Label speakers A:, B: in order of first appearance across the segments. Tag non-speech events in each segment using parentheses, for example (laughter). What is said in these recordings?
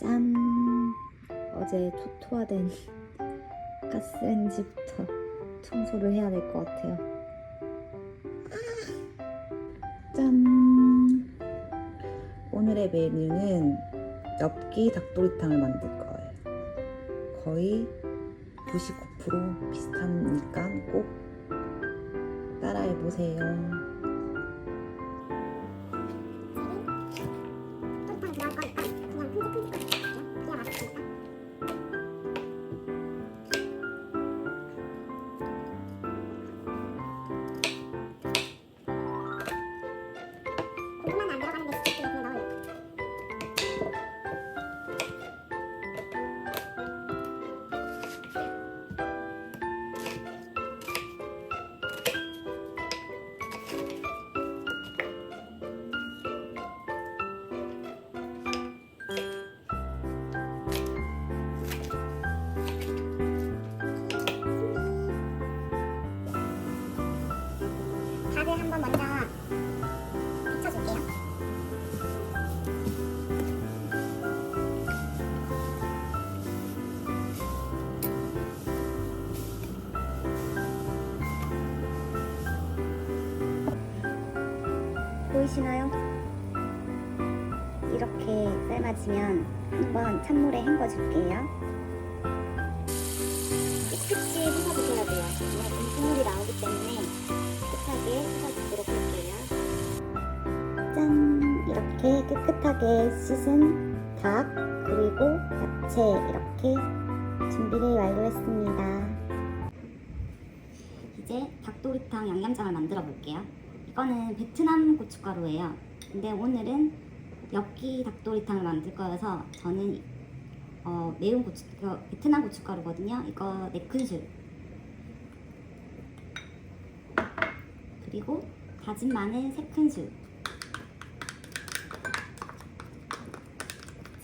A: 짠! 어제 토토화된 (laughs) 가스레인지부터 청소를 해야 될 것 같아요. 짠! 오늘의 메뉴는 엽기 닭도리탕을 만들 거예요. 거의 99% 비슷하니까 꼭 따라해 보세요.
B: 보이시나요? 이렇게 삶아지면 한번 찬물에 헹궈줄게요. 깨끗이 헹궈주셔야 돼요. 국물이 나오기 때문에 깨끗하게 헹궈주도록 할게요. 짠! 이렇게 깨끗하게 씻은 닭 그리고 야채 이렇게 준비를 완료했습니다. 이제 닭도리탕 양념장을 만들어 볼게요. 이거는 베트남 고춧가루예요. 근데 오늘은 엽기 닭도리탕을 만들 거여서 저는 어, 매운 고추, 이거 베트남 고춧가루거든요. 이거 네 큰술. 그리고 다진 마늘 세 큰술.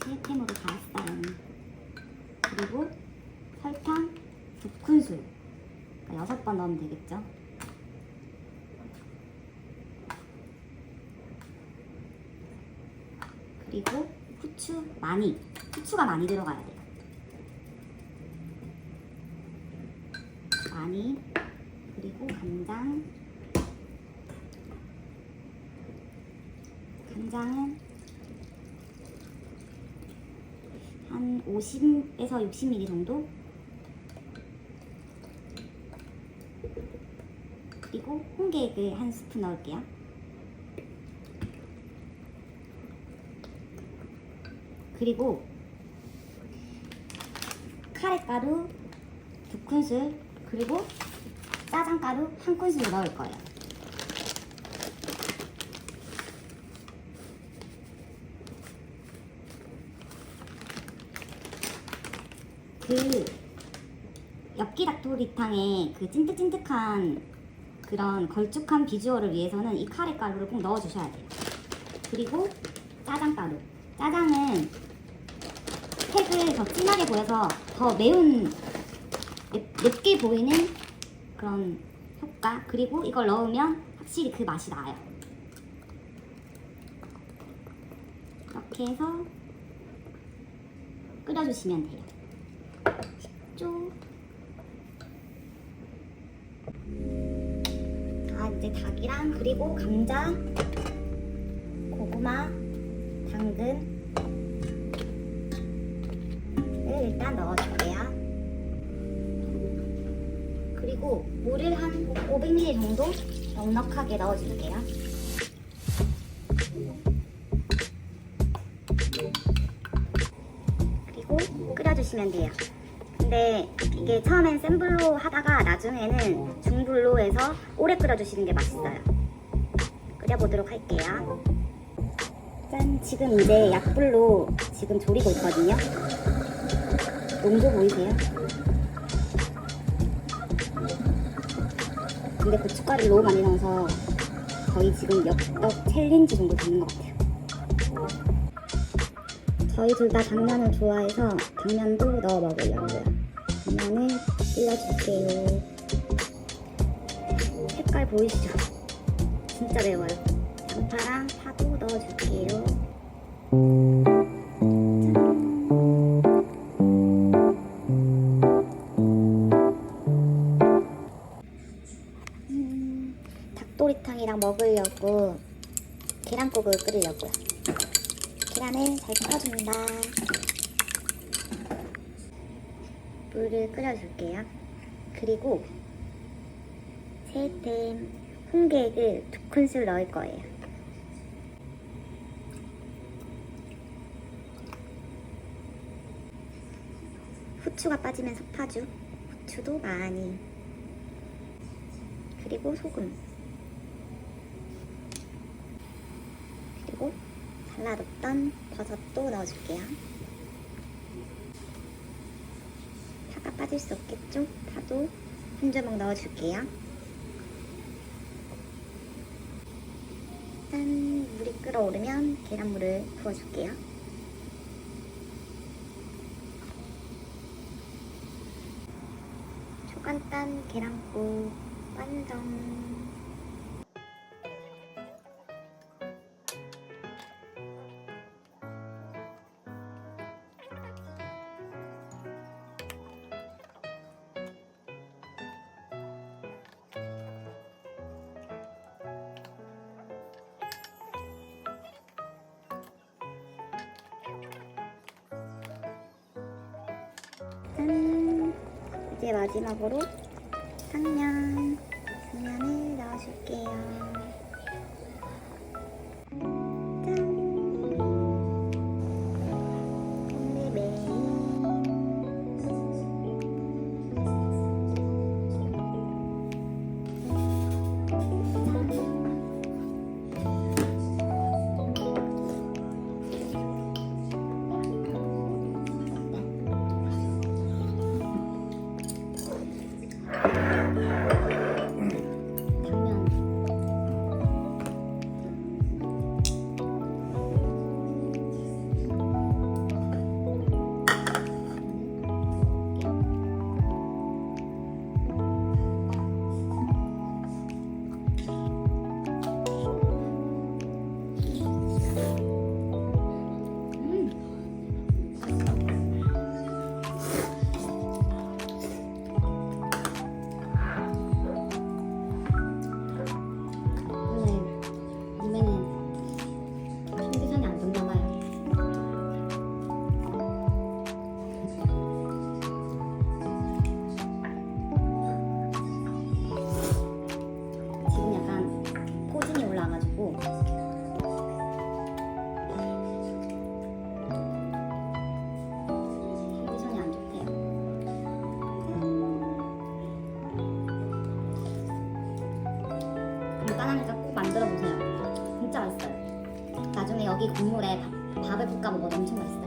B: 세 템으로 다 했어요. 그리고 설탕 두 큰술. 그러니까 여섯 번 넣으면 되겠죠. 그리고 후추 많이 후추가 많이 들어가야 돼요 많이 그리고 간장. 간장은 한 50에서 60ml 정도? 그리고 홍게액을 한 스푼 넣을게요 그리고 카레가루 두 큰술 그리고 짜장가루 한 큰술 넣을 거예요. 그 엽기 닭도리탕의 그 찐득찐득한 그런 걸쭉한 비주얼을 위해서는 이 카레가루를 꼭 넣어주셔야 돼요. 그리고 짜장가루. 짜장은 색을 더 진하게 보여서 더 매운 맵, 맵게 보이는 그런 효과 그리고 이걸 넣으면 확실히 그 맛이 나요. 이렇게 해서 끓여주시면 돼요. 쉽죠? 자 이제 닭이랑 그리고 감자 고구마 당근 을 일단 넣어줄게요. 그리고 물을 한 500ml 정도 넉넉하게 넣어줄게요. 그리고 끓여주시면 돼요. 근데 이게 처음엔 센 불로 하다가 나중에는 중불로 해서 오래 끓여주시는 게 맛있어요. 끓여보도록 할게요. 짠! 지금 이제 약불로 지금 졸이고 있거든요. 농도 보이세요? 근데 고춧가루 너무 많이 넣어서 거의 지금 엽떡 챌린지 정도 되는 것 같아요. 저희 둘 다 당면을 좋아해서 당면도 넣어 먹으려고요. 당면을 찔러줄게요. 색깔 보이시죠? 진짜 매워요. 양파랑 파도 넣어줄게요. 넣으려고요. 계란을 잘 섞어줍니다. 물을 끓여줄게요. 그리고 세템 홍게를 두 큰술 넣을 거예요. 후추가 빠지면 속파주, 후추도 많이. 그리고 소금. 그리고 잘라뒀던 버섯도 넣어줄게요. 파가 빠질 수 없겠죠? 파도 한 주먹 넣어줄게요. 일단 물이 끓어오르면 계란물을 부어줄게요. 초간단 계란국 완성. 이제 마지막으로 당면, 당면을 넣어줄게요. 국물에 밥, 밥을 볶아 먹어도 엄청 맛있어요.